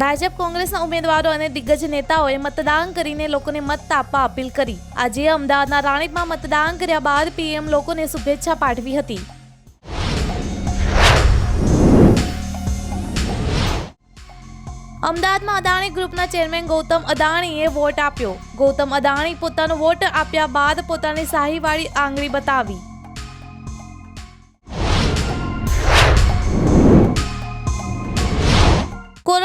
ભાજપ કોંગ્રેસના ઉમેદવારો અને દિગ્ગજ નેતાઓએ મતદાન કરીને લોકોને મત આપવા અપીલ કરી. આજે અમદાવાદના રાણીપમાં મતદાન કર્યા બાદ પીએમ લોકોને શુભેચ્છા પાઠવી હતી. અમદાવાદમાં અદાણી ગ્રુપના ચેરમેન ગૌતમ અદાણીએ વોટ આપ્યો. ગૌતમ અદાણી પોતાનો વોટ આપ્યા બાદ પોતાની શાહીવાળી આંગળી બતાવી.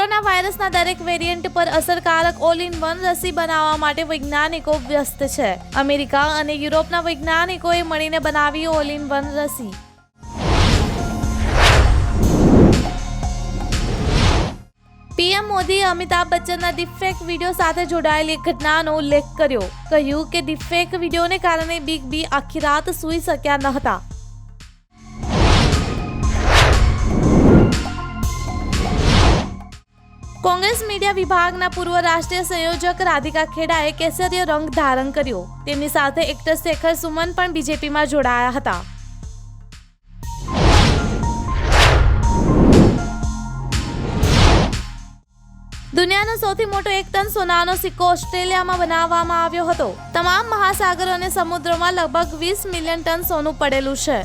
કોરોના વાયરસના દરેક વેરિયન્ટ પર અસરકારક ઓલ ઇન વન રસી બનાવવા માટે વૈજ્ઞાનિકો વ્યસ્ત છે. અમેરિકા અને યુરોપના વૈજ્ઞાનિકોએ મળીને બનાવી ઓલ ઇન વન રસી. પીએમ મોદીએ અમિતાભ બચ્ચનના ડિફેક વીડિયો સાથે જોડાયેલી એક ઘટનાનો ઉલ્લેખ કર્યો. કહ્યું કે ડિફેક વિડીયોને કારણે બિગ બી આખી રાત સૂઈ શક્યા ન હતા. કોંગ્રેસ મીડિયા વિભાગના પૂર્વ રાષ્ટ્રીય સંયોજક રાધિકા ખેડાએ કેસરીય રંગ ધારણ કર્યો. તેમની સાથે એક્ટર શેખર સુમન પણ બીજેપીમાં જોડાયા હતા. દુનિયાનો સૌથી મોટો એક ટન સોનાનો સિક્કો ઓસ્ટ્રેલિયામાં બનાવવામાં આવ્યો હતો. તમામ મહાસાગરો અને સમુદ્રોમાં લગભગ વીસ મિલિયન ટન સોનું પડેલું છે.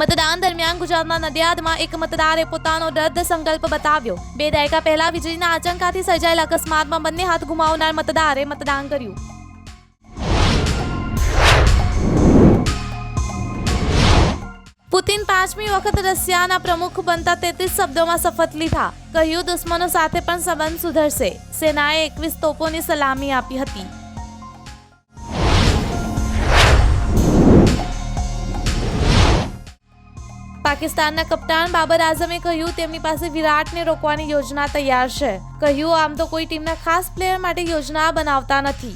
મતદાન દરમિયાન ગુજરાતના નડિયાદમાં એક મતદારે પોતાનો રદ સંકલ્પ બતાવ્યો. બે દાયકા પહેલા વીજળીના આંચકાથી સર્જાયેલ અકસ્માતમાં બંને હાથ ગુમાવનાર મતદારે મતદાન કર્યું. પુતિન પાંચમી વખત રશિયાના પ્રમુખ બનતા તેત્રીસ શબ્દોમાં શપથ લીધા. કહ્યું, દુશ્મનો સાથે પણ સંબંધ સુધરશે. સેનાએ એકવીસ તોપોની સલામી આપી હતી. પાકિસ્તાનના કપ્તાન બાબર આઝમે કહ્યું, તેમની પાસે વિરાટને રોકવાની યોજના તૈયાર છે. કહ્યું, આમ તો કોઈ ટીમના ખાસ પ્લેયર માટે યોજના બનાવતા નથી.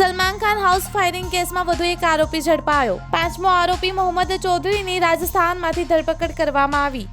સલમાન ખાન હાઉસ ફાયરિંગ કેસમાં વધુ એક આરોપી ઝડપાયો. પાંચમો આરોપી મોહમ્મદ ચૌધરીની રાજસ્થાનમાંથી ધરપકડ કરવામાં આવી.